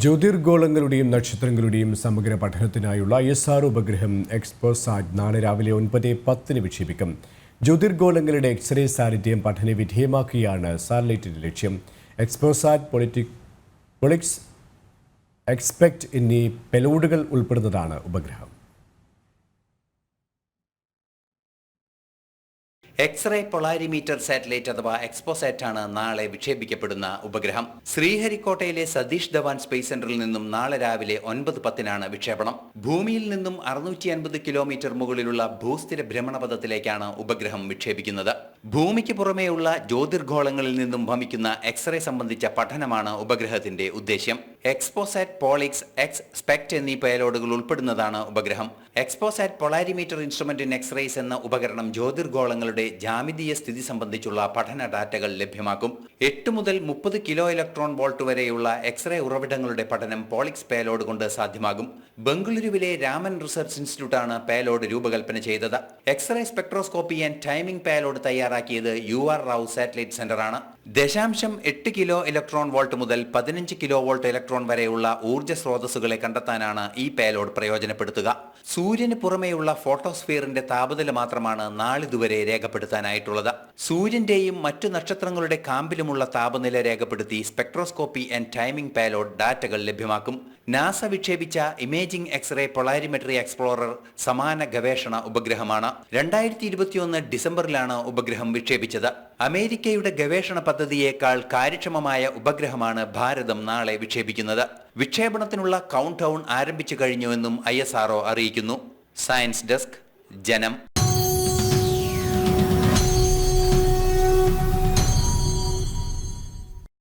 ജ്യോതിർഗോളങ്ങളുടെയും നക്ഷത്രങ്ങളുടെയും സമഗ്ര പഠനത്തിനായുള്ള എസ് ആർ ഉപഗ്രഹം എക്സ്പോസാറ്റ് നാളെ രാവിലെ ഒൻപത് പത്തിന് വിക്ഷേപിക്കും. ജ്യോതിർഗോളങ്ങളുടെ എക്സ്റേ സാന്നിധ്യം പഠന വിധേയമാക്കുകയാണ് സാറ്റലൈറ്റിന്റെ ലക്ഷ്യം. എക്സ്പോസാറ്റ് പൊളിറ്റിക് പൊളിക്സ് എക്സ്പെക്ട് എന്നീ പെലോഡുകൾ ഉൾപ്പെടുന്നതാണ് ഉപഗ്രഹം. എക്സ്റേ പൊളാരിമീറ്റർ സാറ്റലൈറ്റ് അഥവാ എക്സ്പോസാറ്റ് ആണ് നാളെ വിക്ഷേപിക്കപ്പെടുന്ന ഉപഗ്രഹം. ശ്രീഹരിക്കോട്ടയിലെ സതീഷ് ധവാൻ സ്പേസ് സെന്ററിൽ നിന്നും നാളെ രാവിലെ ഒൻപത് പത്തിനാണ് വിക്ഷേപണം. ഭൂമിയിൽ നിന്നും അറുന്നൂറ്റി അൻപത് കിലോമീറ്റർ മുകളിലുള്ള ഭൂസ്ഥിര ഭ്രമണപഥത്തിലേക്കാണ് ഉപഗ്രഹം വിക്ഷേപിക്കുന്നത്. ഭൂമിക്ക് പുറമേയുള്ള ജ്യോതിർഗോളങ്ങളിൽ നിന്നും ഭമിക്കുന്ന എക്സ്റേ സംബന്ധിച്ച പഠനമാണ് ഉപഗ്രഹത്തിന്റെ ഉദ്ദേശ്യം. എക്സ്പോസാറ്റ് പോളിക്സ് എക്സ് സ്പെക്ട് എന്നീ പേലോഡുകൾ ഉൾപ്പെടുന്നതാണ് ഉപഗ്രഹം. XPoSat polarimeter instrument in X-rays എന്ന ഉപകരണം ജ്യോതിർഗോളങ്ങളുടെ ജാമിതീയ സ്ഥിതി സംബന്ധിച്ചുള്ള പഠന ഡാറ്റകൾ ലഭ്യമാക്കും. എട്ട് മുതൽ മുപ്പത് കിലോ ഇലക്ട്രോൺ വോൾട്ട് വരെയുള്ള എക്സ്റേ ഉറവിടങ്ങളുടെ പഠനം പോളിക്സ് പേലോഡ് കൊണ്ട് സാധ്യമാകും. ബംഗളൂരുവിലെ രാമൻ റിസർച്ച് ഇൻസ്റ്റിറ്റ്യൂട്ടാണ് പേലോഡ് രൂപകൽപ്പന ചെയ്തത്. X-ray spectroscopy and timing payload തയ്യാറാക്കിയത് യു ആർ റാവു സാറ്റലൈറ്റ് സെന്ററാണ്. ദശാംശം എട്ട് കിലോ ഇലക്ട്രോൺ വോൾട്ട് മുതൽ പതിനഞ്ച് കിലോ വോൾട്ട് ഇലക്ട്രോൺ വരെയുള്ള ഊർജ സ്രോതസ്സുകളെ കണ്ടെത്താനാണ് ഈ പേലോഡ് പ്രയോജനപ്പെടുത്തുക. സൂര്യന് പുറമേയുള്ള ഫോട്ടോസ്ഫിയറിന്റെ താപനില മാത്രമാണ് നാളിതുവരെ രേഖപ്പെടുത്താനായിട്ടുള്ളത്. സൂര്യന്റെയും മറ്റു നക്ഷത്രങ്ങളുടെ കാമ്പിലുമുള്ള താപനില രേഖപ്പെടുത്തി സ്പെക്ട്രോസ്കോപ്പി ആൻഡ് ടൈമിംഗ് പേലോഡ് ഡാറ്റകൾ ലഭ്യമാക്കും. നാസ വിക്ഷേപിച്ച ഇമേജിംഗ് എക്സ്റേ പൊളാരിമെട്രി എക്സ്പ്ലോറർ സമാന ഗവേഷണ ഉപഗ്രഹമാണ്. രണ്ടായിരത്തി ഇരുപത്തിയൊന്ന് ഡിസംബറിലാണ് ഉപഗ്രഹം വിക്ഷേപിച്ചത്. അമേരിക്കയുടെ ഗവേഷണ പദ്ധതിയേക്കാൾ കാര്യക്ഷമമായ ഉപഗ്രഹമാണ് ഭാരതം നാളെ വിക്ഷേപിക്കുന്നത്. വിക്ഷേപണത്തിനുള്ള കൗണ്ട് ഡൗൺ ആരംഭിച്ചു കഴിഞ്ഞുവെന്നും ഐ അറിയിക്കുന്നു. സയൻസ് ഡെസ്ക് ജനം